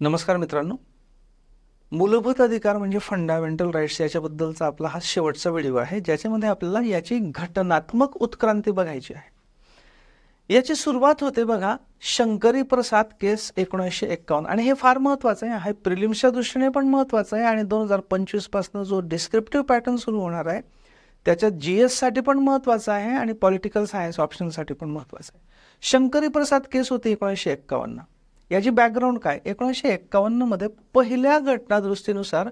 नमस्कार मित्रांनो. मूलभूत अधिकार म्हणजे फंडामेंटल राईट्स याच्याबद्दलचा आपला हा शेवटचा व्हिडिओ आहे. ज्याच्यामध्ये आपल्याला याची घटनात्मक उत्क्रांती बघायची आहे. याची सुरुवात होते बघा शंकरी प्रसाद केस एकोणीसशे एक्कावन्न. आणि हे फार महत्त्वाचं आहे. हे प्रिलिम्सच्या दृष्टीने पण महत्त्वाचं आहे. आणि दोन हजार पंचवीसपासून जो डिस्क्रिप्टिव्ह पॅटर्न सुरू होणार आहे त्याच्यात जी एससाठी पण महत्त्वाचं आहे आणि पॉलिटिकल सायन्स ऑप्शनसाठी पण महत्त्वाचं आहे. शंकरी प्रसाद केस होती एकोणीसशे एक्कावन्न. याची बॅकग्राऊंड काय? एकोणीसशे एक्कावन्नमध्ये पहिल्या घटनादुरुस्तीनुसार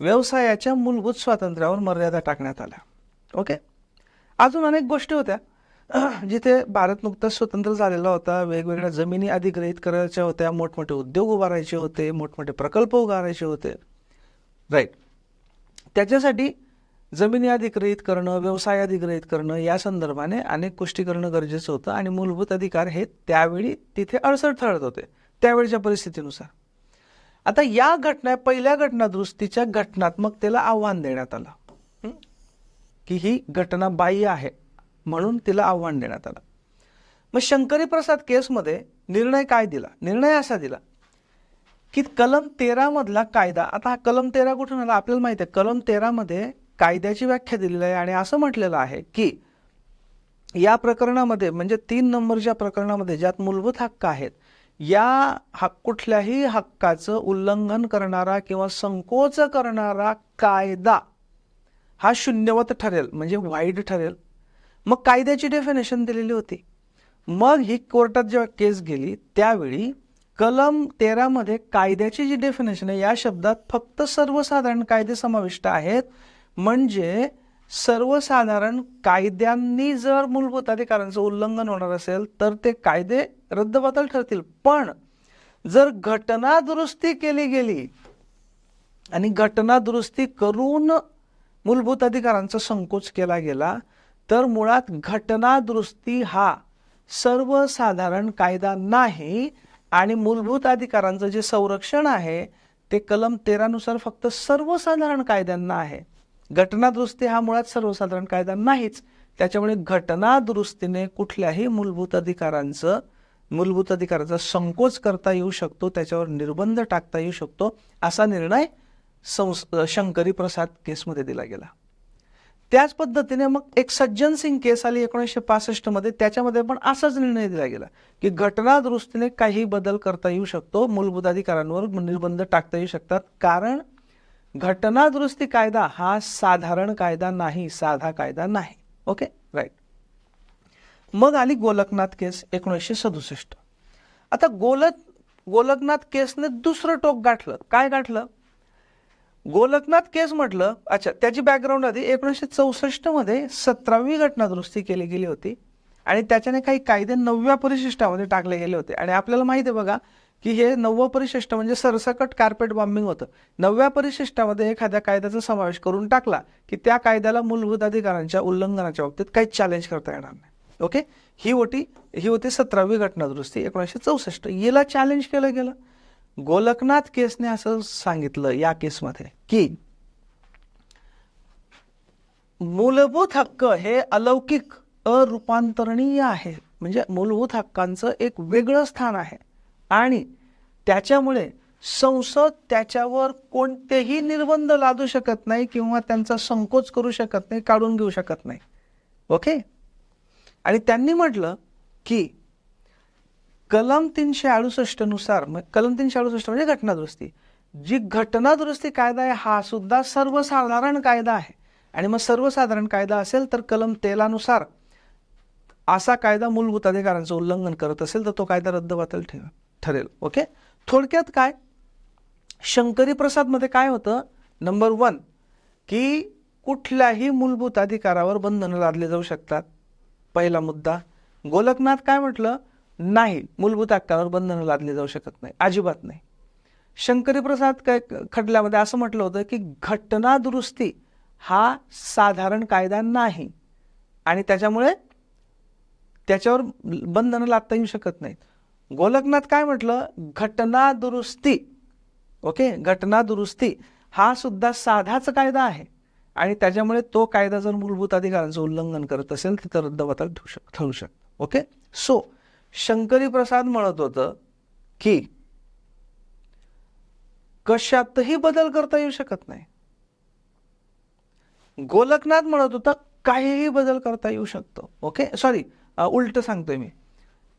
व्यवसायाच्या मूलभूत स्वातंत्र्यावर मर्यादा टाकण्यात आल्या. ओके अजून अनेक गोष्टी होत्या. जिथे भारत नुकताच स्वतंत्र झालेला होता. वेगवेगळ्या जमिनी अधिग्रहित करायच्या होत्या. मोठमोठे उद्योग उभारायचे होते. मोठमोठे प्रकल्प उभारायचे होते. राईट त्याच्यासाठी जमिनी अधिग्रहित करणं व्यवसाय अधिग्रहित करणं या संदर्भाने अनेक गोष्टी करणं गरजेचं होतं. आणि मूलभूत अधिकार हे त्यावेळी तिथे अडसर ठरत होते. त्यावेळच्या परिस्थितीनुसार. आता या घटना पहिल्या घटना दुरुस्तीच्या घटनात्मकतेला आव्हान देण्यात आलं. की ही घटना बाह्य आहे म्हणून तिला आव्हान देण्यात आलं. मग शंकरी प्रसाद केसमध्ये निर्णय काय दिला? निर्णय असा दिला की कलम तेरामधला कायदा आता हा कलम तेरा कुठून आला? आपल्याला माहिती आहे कलम तेरामध्ये कायद्याची व्याख्या दिलेली आहे आणि असं म्हटलेलं आहे की या प्रकरणामध्ये म्हणजे तीन नंबरच्या प्रकरणामध्ये ज्यात मूलभूत हक्क आहेत या हक कुठल्याही हक्काचं उल्लंघन करणारा किंवा संकोच करणारा कायदा हा शून्यवत ठरेल म्हणजे वाईट ठरेल. मग कायद्याची डेफिनेशन दिलेली होती. मग ही कोर्टात जेव्हा केस गेली त्यावेळी कलम तेरामध्ये कायद्याची जी डेफिनेशन आहे या शब्दात फक्त सर्वसाधारण कायदे समाविष्ट आहेत. म्हणजे सर्वसाधारण कायद्यांनी जर मूलभूत अधिकारांचं उल्लंघन होणार असेल तर ते कायदे रद्दबातल ठरतील. पण जर घटना दुरुस्ती केली गेली आणि घटना दुरुस्ती करून मूलभूत अधिकारांचा संकोच केला गेला तर मुळात घटना दुरुस्ती हा सर्वसाधारण कायदा नाही आणि मूलभूत अधिकारांचं जे संरक्षण आहे ते कलम तेरानुसार फक्त सर्वसाधारण कायद्यांना आहे. घटना दुरुस्ती हा मुळात सर्वसाधारण कायदा नाहीच. त्याच्यामुळे घटना दुरुस्तीने कुठल्याही मूलभूत अधिकारांचं मूलभूत अधिकाराचा संकोच करता येऊ शकतो त्याच्यावर निर्बंध टाकता येऊ शकतो असा निर्णय संस शंकरी प्रसाद केसमध्ये दिला गेला. त्याच पद्धतीने मग एक सज्जन सिंग केस आली एकोणीसशे पासष्टमध्ये त्याच्यामध्ये पण असाच निर्णय दिला गेला की घटना दुरुस्तीने काही बदल करता येऊ शकतो मूलभूत अधिकारांवर निर्बंध टाकता येऊ शकतात. कारण घटना दुरुस्ती कायदा हा साधारण कायदा नाही साधा कायदा नाही. ओके? मग आली गोलकनाथ केस एकोणीसशे सदुसष्ट. आता गोलक गोलकनाथ केसने दुसरं टोक गाठलं. काय गाठलं? गोलकनाथ केस म्हटलं अच्छा त्याची बॅकग्राऊंड आधी एकोणीसशे चौसष्टमध्ये सतरावी घटना दुरुस्ती केली गेली होती आणि त्याच्याने काही कायदे नवव्या परिशिष्टामध्ये टाकले गेले होते. आणि आपल्याला माहिती आहे बघा की हे नववं परिशिष्ट म्हणजे सरसकट कार्पेट बॉम्बिंग होतं. नवव्या परिशिष्टामध्ये एखाद्या कायद्याचा समावेश करून टाकला की त्या कायद्याला मूलभूत अधिकारांच्या उल्लंघनाच्या बाबतीत काहीच चॅलेंज करता येणार नाही. ओके? ही होती ही होती सतरावी घटनादुरुस्ती एकोणीसशे चौसष्ट. याला चॅलेंज केलं गेलं. गोलकनाथ केसने असं सांगितलं या केसमध्ये की मूलभूत हक्क हे अलौकिक अरूपांतरणीय आहे. म्हणजे मूलभूत हक्कांचं एक वेगळं स्थान आहे. आणि त्याच्यामुळे संसद त्याच्यावर कोणतेही निर्बंध लादू शकत नाही किंवा त्यांचा संकोच करू शकत नाही काढून घेऊ शकत नाही. ओके? आणि त्यांनी म्हटलं की कलम तीनशे अडुसष्टनुसार मग कलम तीनशे अडुसष्ट म्हणजे घटना दुरुस्ती जी घटना दुरुस्ती कायदा आहे हा सुद्धा सर्वसाधारण कायदा आहे. आणि मग सर्वसाधारण कायदा असेल तर कलम तेलानुसार असा कायदा मूलभूत अधिकारांचं उल्लंघन करत असेल तर तो कायदा रद्दबातल ठेव ठरेल. ओके? थोडक्यात काय? शंकरी प्रसादमध्ये काय होतं? नंबर वन की कुठल्याही मूलभूत अधिकारावर बंधनं लादले जाऊ शकतात. पहिला मुद्दा गोलकनाथ काय म्हटलं? नाही मूलभूत हक्कावर बंधनं लादली जाऊ शकत नाही अजिबात नाही. शंकरी प्रसाद काय खटल्यामध्ये असं म्हटलं होतं की घटना दुरुस्ती हा साधारण कायदा नाही. आणि त्याच्यामुळे त्याच्यावर बंधनं लादता येऊ शकत नाहीत. गोलकनाथ काय म्हटलं? घटना दुरुस्ती. ओके? घटना दुरुस्ती हा सुद्धा साधाच कायदा आहे. आणि त्याच्यामुळे तो कायदा जर मूलभूत अधिकारांचं उल्लंघन करत असेल तर रद्दबातल ठेवू शक ठरू शक ओके सो शंकरी प्रसाद म्हणत होतं की कशातही बदल करता येऊ शकत नाही. गोलकनाथ म्हणत होता काहीही बदल करता येऊ शकतो. ओके सॉरी उलट सांगतोय मी.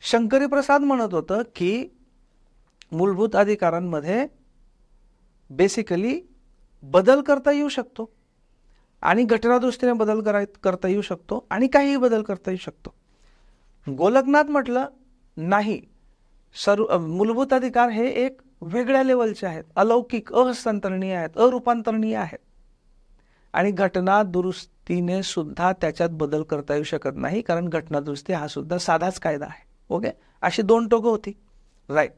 शंकरी प्रसाद म्हणत होतं की मूलभूत अधिकारांमध्ये बेसिकली बदल करता येऊ शकतो. आणि घटनादृष्टीने बदल कराय करता येऊ शकतो आणि काहीही बदल करता येऊ शकतो. गोलकनाथ म्हटलं नाही सर्व मूलभूत अधिकार हे एक वेगळ्या लेवलचे आहेत. अलौकिक अहस्तांतरणीय आहेत अरूपांतरणीय आहेत. आणि घटना दुरुस्तीने सुद्धा त्याच्यात बदल करता येऊ शकत नाही कारण घटनादुरुस्ती हा सुद्धा साधाच कायदा आहे. ओके? अशी दोन टोकं होती. राईट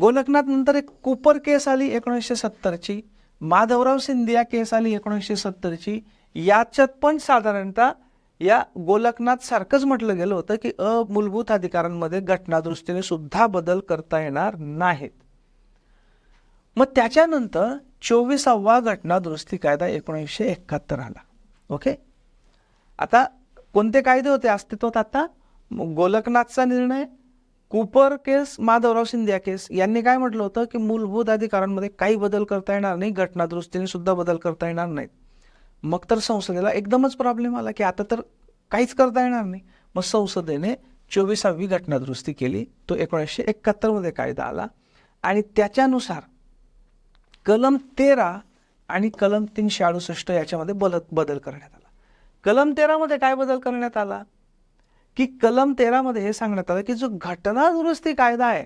गोलकनाथ नंतर एक कुपर केस आली एकोणीसशे सत्तरची. माधवराव सिंधिया केस आली एकोणीसशे सत्तरची. याच्यात पण साधारणतः या गोलकनाथ सारखंच म्हटलं गेलं होतं की अमूलभूत अधिकारांमध्ये घटनादृष्टीने सुद्धा बदल करता येणार नाहीत. मग त्याच्यानंतर चोवीसावा घटनादुरुस्ती कायदा एकोणीसशे एकाहत्तर आला. ओके? आता कोणते कायदे होते अस्तित्वात आता? गोलकनाथचा निर्णय Cooper case Madhavrao Scindia case यांनी काय म्हटलं होतं की मूलभूत अधिकारांमध्ये काही बदल करता येणार नाही घटना सुद्धा बदल करता येणार नाहीत. मग तर संसदेला एकदमच प्रॉब्लेम आला की आता तर काहीच करता येणार नाही. मग संसदेने चोवीसावी घटनादुरुस्ती केली तो एकोणीसशे एकाहत्तरमध्ये कायदा आला आणि त्याच्यानुसार कलम तेरा आणि कलम तीनशे अडुसष्ट याच्यामध्ये बल बदल करण्यात आला. कलम तेरामध्ये काय बदल करण्यात आला? की कलम तेरामध्ये हे सांगण्यात आलं की जो घटना दुरुस्ती कायदा आहे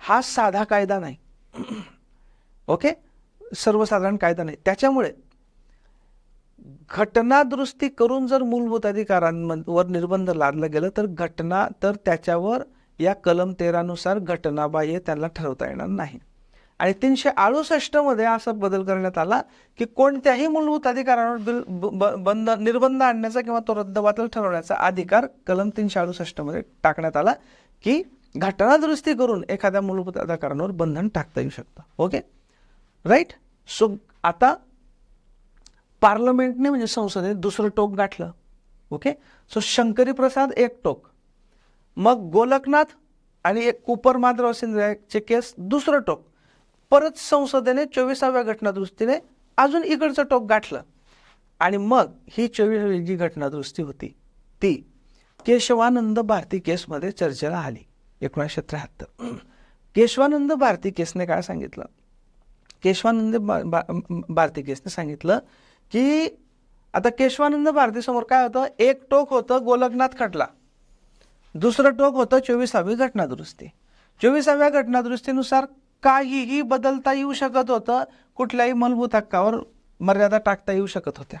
हा साधा कायदा नाही. ओके? सर्वसाधारण कायदा नाही. त्याच्यामुळे घटना दुरुस्ती करून जर मूलभूत अधिकारांवर निर्बंध लादलं गेलं तर घटना तर त्याच्यावर या कलम तेरानुसार घटनाबाह्य त्यांना ठरवता येणार नाही. आणि तीनशे अडुसष्टमध्ये असा बदल करण्यात आला की कोणत्याही मूलभूत अधिकारांवर बिल ब- ब- बंद निर्बंध आणण्याचा किंवा तो रद्दबातल ठरवण्याचा अधिकार कलम तीनशे अडुसष्टमध्ये टाकण्यात आला की घटना दुरुस्ती करून एखाद्या मूलभूत अधिकारांवर बंधन टाकता येऊ शकतं. ओके राईट सो आता पार्लमेंटने म्हणजे संसदेने दुसरं टोक गाठलं. ओके सो शंकरी प्रसाद एक टोक. मग गोलकनाथ आणि एक कुपर माधवराव सिंधियाचे केस दुसरं टोक. परत संसदेने चोवीसाव्या घटनादुरुस्तीने अजून इकडचं टोक गाठलं. आणि मग ही चोवीसावी जी घटनादुरुस्ती होती ती केशवानंद भारती केसमध्ये चर्चेला आली एकोणीसशे त्र्याहत्तर. केशवानंद भारती केसने काय सांगितलं? केशवानंद बा- बा- भारती केसने सांगितलं की आता केशवानंद भारतीसमोर काय होतं? एक टोक होतं गोलकनाथ खटला. दुसरं टोक होतं चोवीसावी घटनादुरुस्ती. चोवीसाव्या घटनादुरुस्तीनुसार काहीही बदलता येऊ शकत होतं कुठल्याही मूलभूत हक्कावर मर्यादा टाकता येऊ शकत होत्या.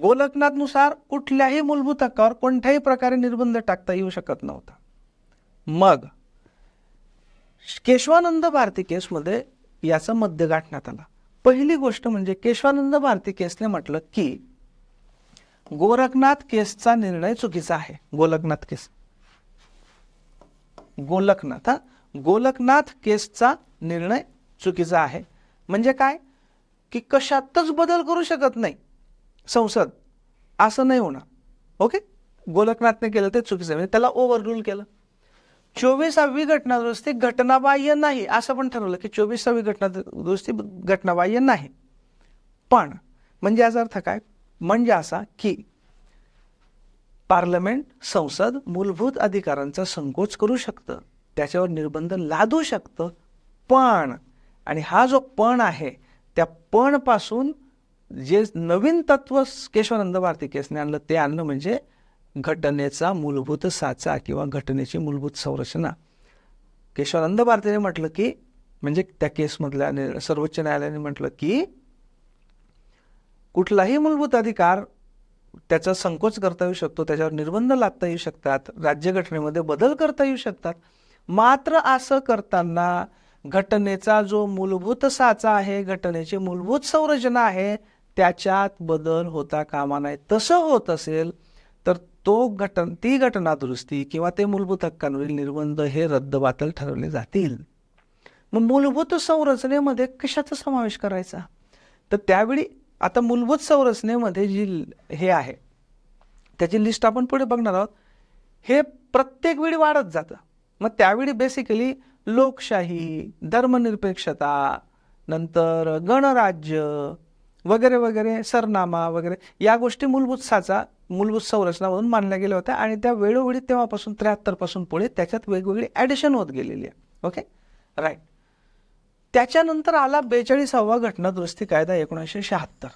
गोलकनाथनुसार कुठल्याही मूलभूत हक्कावर कोणत्याही प्रकारे निर्बंध टाकता येऊ शकत नव्हता. मग केशवानंद भारती केसमध्ये याचा मध्य गाठण्यात आला. पहिली गोष्ट म्हणजे केशवानंद भारती केसने म्हटलं की गोरखनाथ केसचा निर्णय चुकीचा आहे. गोलकनाथ केस. गोलकनाथ हा? गोलकनाथ केसचा निर्णय चुकीचा आहे. म्हणजे काय? की कशातच बदल करू शकत नाही. संसद. असं नाही होणार. ओके? गोलकनाथने केलं ते चुकीचं म्हणजे त्याला ओव्हररूल केलं. चोवीसावी घटना दुरुस्ती घटनाबाह्य नाही. असं पण ठरवलं की चोवीसावी घटना दुरुस्ती घटनाबाह्य नाही. पण म्हणजे याचा अर्थ काय? म्हणजे असा की पार्लमेंट संसद मूलभूत अधिकारांचा संकोच करू शकतं. त्याच्यावर निर्बंध लादू शकतं पण आणि हा जो पण आहे त्या पणपासून जे नवीन तत्व केशवानंद भारती केसने आणलं ते आणलं म्हणजे घटनेचा मूलभूत साचा किंवा घटनेची मूलभूत संरचना. केशवानंद भारतीने म्हटलं की म्हणजे त्या केसमधल्या सर्वोच्च न्यायालयाने म्हटलं की कुठलाही मूलभूत अधिकार त्याचा संकोच करता येऊ शकतो त्याच्यावर निर्बंध लादता येऊ शकतात राज्यघटनेमध्ये बदल करता येऊ शकतात मात्र असं करताना घटनेचा जो मूलभूत साचा आहे घटनेची मूलभूत संरचना आहे त्याच्यात बदल होता कामा नाही तसं होत असेल तर तो घटन ती घटना दुरुस्ती किंवा ते मूलभूत हक्कांवरील निर्बंध हे रद्दबातल ठरवले जातील. मग मूलभूत संरचनेमध्ये कशाचा समावेश करायचा? तर त्यावेळी आता मूलभूत संरचनेमध्ये जी हे आहे त्याची लिस्ट आपण पुढे बघणार आहोत. हे प्रत्येक वेळी वाढत जातं. मग त्यावेळी बेसिकली लोकशाही धर्मनिरपेक्षता नंतर गणराज्य वगैरे वगैरे सरनामा वगैरे या गोष्टी मूलभूत साचा मूलभूत संरचना म्हणून मानल्या गेल्या होत्या आणि त्या वेळोवेळी तेव्हापासून त्र्याहत्तरपासून पुढे त्याच्यात वेगवेगळी ॲडिशन होत गेलेली आहे. ओके राईट त्याच्यानंतर आला बेचाळीसावा घटना दुरुस्ती कायदा एकोणीसशे शहात्तर.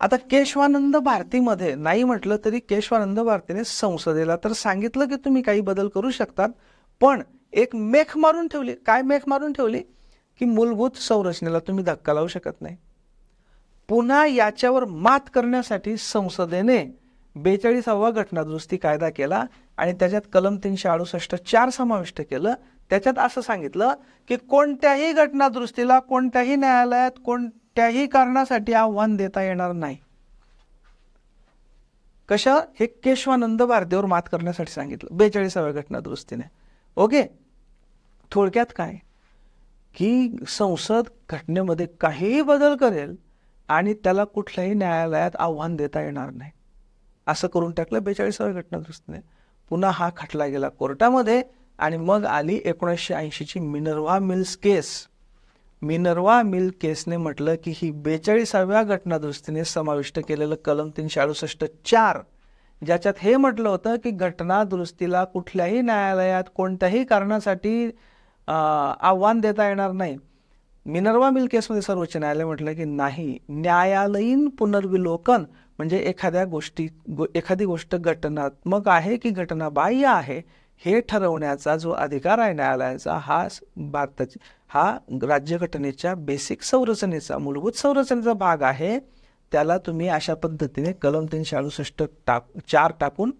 आता केशवानंद भारतीमध्ये नाही म्हटलं तरी केशवानंद भारतीने संसदेला तर सांगितलं की तुम्ही काही बदल करू शकतात पण एक मेख मारून ठेवली. काय मेख मारून ठेवली? की मूलभूत संरचनेला तुम्ही धक्का लावू शकत नाही. पुन्हा याच्यावर मात करण्यासाठी संसदेने बेचाळीसावा घटनादुरुस्ती कायदा केला आणि त्याच्यात कलम तीनशे अडुसष्ट चार समाविष्ट केलं. त्याच्यात असं सांगितलं की कोणत्याही घटनादुरुस्तीला कोणत्याही न्यायालयात कोण कोणत्याही कारणासाठी आव्हान देता येणार नाही. कशा? हे केशवानंद भारतीवर मात करण्यासाठी सांगितलं. बेचाळीसाव्या घटनादुरुस्तीने. ओके? थोडक्यात काय? की संसद घटनेमध्ये काहीही बदल करेल आणि त्याला कुठल्याही न्यायालयात आव्हान देता येणार नाही. असं करून टाकलं बेचाळीसाव्या घटनादुरुस्तीने. पुन्हा हा खटला गेला कोर्टामध्ये आणि मग आली एकोणीसशे ऐंशीची Minerva Mills case. Minerva mill केसने म्हटलं की ही बेचाळीसाव्या घटनादुरुस्तीने समाविष्ट केलेलं कलम तीनशे अडुसष्ट चार ज्याच्यात हे म्हटलं होतं की घटना दुरुस्तीला कुठल्याही न्यायालयात कोणत्याही कारणासाठी आव्हान देता येणार नाही. मिनर्वा मिल केसमध्ये सर्वोच्च न्यायालय म्हटलं की नाही न्यायालयीन पुनर्विलोकन म्हणजे एखाद्या गोष्टी गो एखादी गोष्ट घटनात्मक आहे की घटनाबाह्य आहे हे ठरवण्याचा जो अधिकार आहे न्यायालयाचा हा भारताची हा राज्यघटनेच्या बेसिक संरचनेचा मूलभूत संरचनेचा भाग आहे. त्याला तुम्ही अशा पद्धतीने कलम तीनशे अडुसष्ट टाक चार टाकून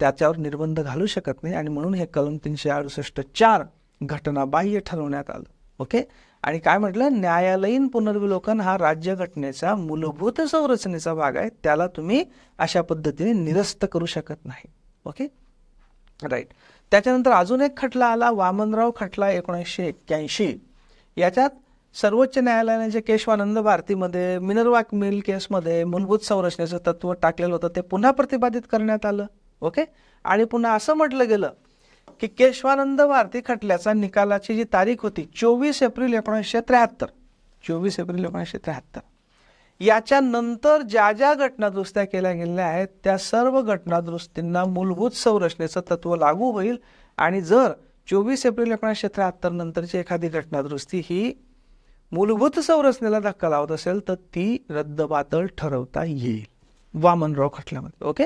त्याच्यावर निर्बंध घालू शकत नाही आणि म्हणून हे कलम तीनशे अडुसष्ट चार घटनाबाह्य ठरवण्यात आलं. ओके? आणि काय म्हटलं? न्यायालयीन पुनर्विलोकन हा राज्यघटनेचा मूलभूत संरचनेचा भाग आहे. त्याला तुम्ही अशा पद्धतीने निरस्त करू शकत नाही. ओके? राईट त्याच्यानंतर अजून एक खटला आला वामनराव खटला एकोणीसशे एक्क्याऐंशी. याच्यात सर्वोच्च न्यायालयाने जे केशवानंद भारतीमध्ये मिनर्वा मिल केसमध्ये मूलभूत संरचनेचं तत्व टाकलेलं होतं ते पुन्हा प्रतिपादित करण्यात आलं ओके? आणि पुन्हा असं म्हटलं गेलं की केशवानंद भारती खटल्याचा निकालाची जी तारीख होती चोवीस एप्रिल एकोणीसशे त्र्याहत्तर. चोवीस एप्रिल एकोणीसशे त्र्याहत्तर. याच्यानंतर ज्या ज्या घटनादुरुस्त्या केल्या गेलेल्या आहेत त्या सर्व घटनादुरुस्तींना मूलभूत संरचनेचं तत्व लागू होईल. आणि जर चोवीस एप्रिल एकोणीसशे त्र्याहत्तर नंतरची एखादी घटनादुरुस्ती ही मूलभूत संरचनेला धक्का लावत असेल तर ती रद्दबातल ठरवता येईल. वामनराव खटल्यामध्ये. ओके?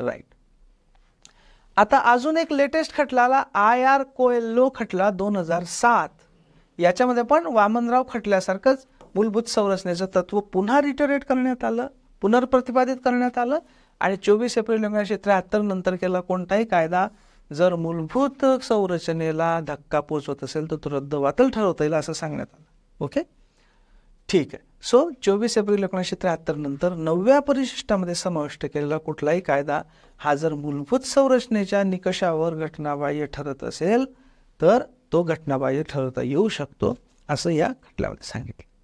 राईट. आता अजून एक लेटेस्ट खटला आला आय आर कोएल्लो खटला दोन हजार सात. याच्यामध्ये पण वामनराव खटल्यासारखंच मूलभूत संरचनेचं तत्व पुन्हा रिटरेट करण्यात आलं पुनर्प्रतिपादित करण्यात आलं आणि चोवीस एप्रिल एकोणीसशे त्र्याहत्तर नंतर केला कोणताही कायदा. जर मूलभूत संरचनेला धक्का पोचवत असेल तर तो रद्दबातल ठरवता येईल असं सांगण्यात आलं. ओके ठीक आहे. सो चोवीस एप्रिल एकोणीसशे त्र्याहत्तर नंतर नवव्या परिशिष्टामध्ये समाविष्ट केलेला कुठलाही कायदा हा जर मूलभूत संरचनेच्या निकषावर घटनाबाह्य ठरत असेल तर तो घटनाबाह्य ठरवता येऊ शकतो असं या खटल्यामध्ये सांगितलं.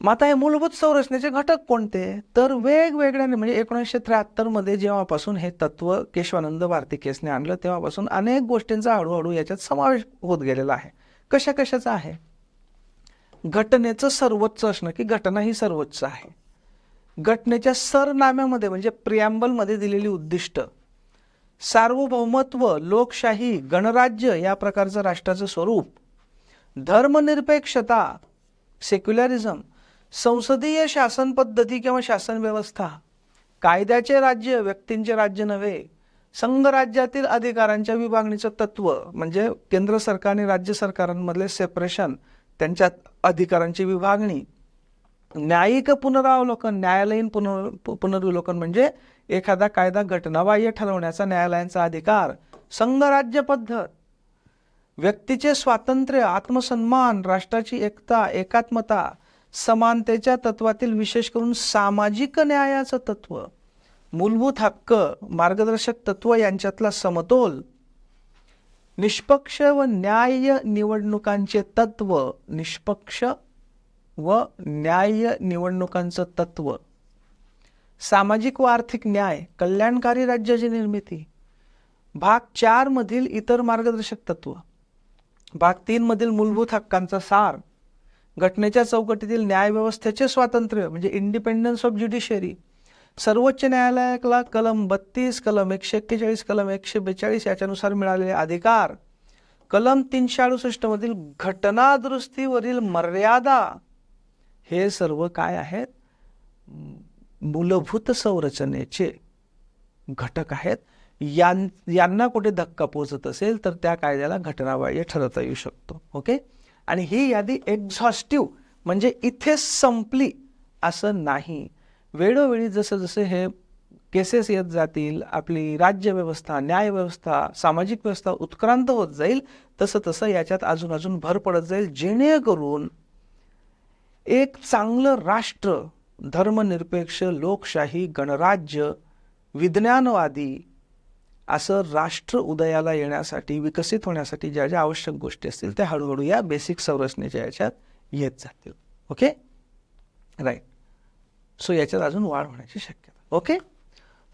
मग आता हे मूलभूत संरचनेचे घटक कोणते? तर वेगवेगळ्या म्हणजे एकोणीसशे त्र्याहत्तरमध्ये जेव्हापासून हे तत्व केशवानंद वार्तिकेसने आणलं तेव्हापासून अनेक गोष्टींचा हळूहळू याच्यात समावेश होत गेलेला आहे. कशा कशाचा आहे? घटनेचं सर्वोच्च असणं की घटना ही सर्वोच्च आहे? घटनेच्या सरनाम्यामध्ये म्हणजे प्रियांबलमध्ये दिलेली उद्दिष्ट. सार्वभौमत्व लोकशाही गणराज्य या प्रकारचं राष्ट्राचं स्वरूप. धर्मनिरपेक्षता सेक्युलरिझम संसदीय शासन पद्धती किंवा शासन व्यवस्था कायद्याचे राज्य व्यक्तींचे राज्य नव्हे संघराज्यातील अधिकारांच्या विभागणीचं तत्व म्हणजे केंद्र सरकार आणि राज्य सरकारांमधले सेपरेशन त्यांच्या अधिकारांची विभागणी. न्यायिक पुनरावलोकन न्यायालयीन पुनर पुनर्विलोकन म्हणजे एखादा कायदा घटनाबाह्य ठरवण्याचा न्यायालयांचा अधिकार. संघराज्य पद्धत. व्यक्तीचे स्वातंत्र्य आत्मसन्मान राष्ट्राची एकता एकात्मता समानतेच्या तत्वातील विशेष करून सामाजिक न्यायाचं तत्व. मूलभूत हक्क मार्गदर्शक तत्व यांच्यातला समतोल. निष्पक्ष व न्याय निवडणुकांचे तत्व निष्पक्ष व न्याय निवडणुकांचं तत्व. सामाजिक व आर्थिक न्याय कल्याणकारी राज्याची निर्मिती. भाग चारमधील इतर मार्गदर्शक तत्व. भाग तीनमधील मूलभूत हक्कांचा सार. घटनेच्या चौकटीतील न्यायव्यवस्थेचे स्वातंत्र्य म्हणजे इंडिपेंडन्स ऑफ ज्युडिशरी सर्वोच्च न्यायालयाला कलम बत्तीस कलम एकशे एक्केचाळीस कलम एकशे बेचाळीस याच्यानुसार मिळालेले अधिकार. कलम तीनशे अडुसष्टमधील घटनादुरुस्तीवरील मर्यादा हे सर्व काय आहेत? मूलभूत संरचनेचे घटक आहेत. यां यांना कुठे धक्का पोचत असेल तर त्या कायद्याला घटनाबाह्य ठरवता येऊ शकतो. ओके? आणि ही यादी एक्झॉस्टिव्ह म्हणजे इथे संपली असं नाही. वेळोवेळी जसं जसं हे केसेस येत जातील आपली राज्यव्यवस्था न्यायव्यवस्था सामाजिक व्यवस्था उत्क्रांत होत जाईल तसं तसं याच्यात अजून अजून भर पडत जाईल जेणेकरून एक चांगलं राष्ट्र धर्मनिरपेक्ष लोकशाही गणराज्य विज्ञानवादी असं राष्ट्र उदयाला येण्यासाठी विकसित होण्यासाठी ज्या ज्या आवश्यक गोष्टी असतील त्या हळूहळू या बेसिक संरचनेच्या याच्यात येत जातील. ओके राईट सो याच्यात अजून वाढ होण्याची शक्यता. ओके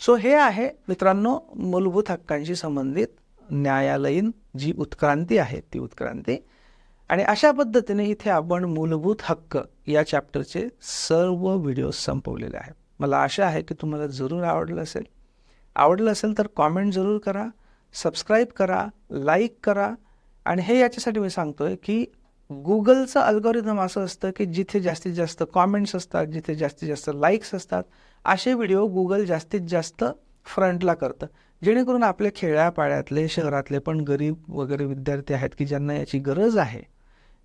सो हे आहे मित्रांनो मूलभूत हक्कांशी संबंधित न्यायालयीन जी उत्क्रांती आहे ती उत्क्रांती. आणि अशा पद्धतीने इथे आपण मूलभूत हक्क या चॅप्टरचे सर्व व्हिडिओ संपवलेले आहेत. मला आशा आहे की तुम्हाला जरूर आवडलं असेल. आवडलं असेल तर कॉमेंट जरूर करा सबस्क्राईब करा लाईक करा. आणि हे याच्यासाठी मी सांगतो आहे की गुगलचं अल्गोरिदम असं असतं की जिथे जास्तीत जास्त कॉमेंट्स असतात जिथे जास्तीत जास्त लाईक्स असतात असे व्हिडिओ गुगल जास्तीत जास्त फ्रंटला करतं. जेणेकरून आपल्या खेड्यापाड्यातले शहरातले पण गरीब वगैरे विद्यार्थी आहेत की ज्यांना याची गरज आहे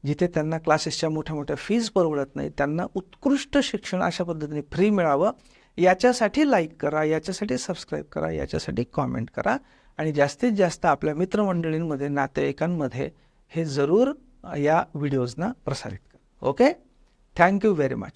जिथे त्यांना क्लासेसच्या मोठ्या मोठ्या फीज परवडत नाही त्यांना उत्कृष्ट शिक्षण अशा पद्धतीने फ्री मिळावं याच्यासाठी लाईक करा याच्यासाठी सबस्क्राईब करा याच्यासाठी कॉमेंट करा. आणि जास्तीत जास्त आपल्या मित्रमंडळींमध्ये नातेवाईकांमध्ये हे जरूर या व्हिडिओजना प्रसारित करा. Okay thank you very much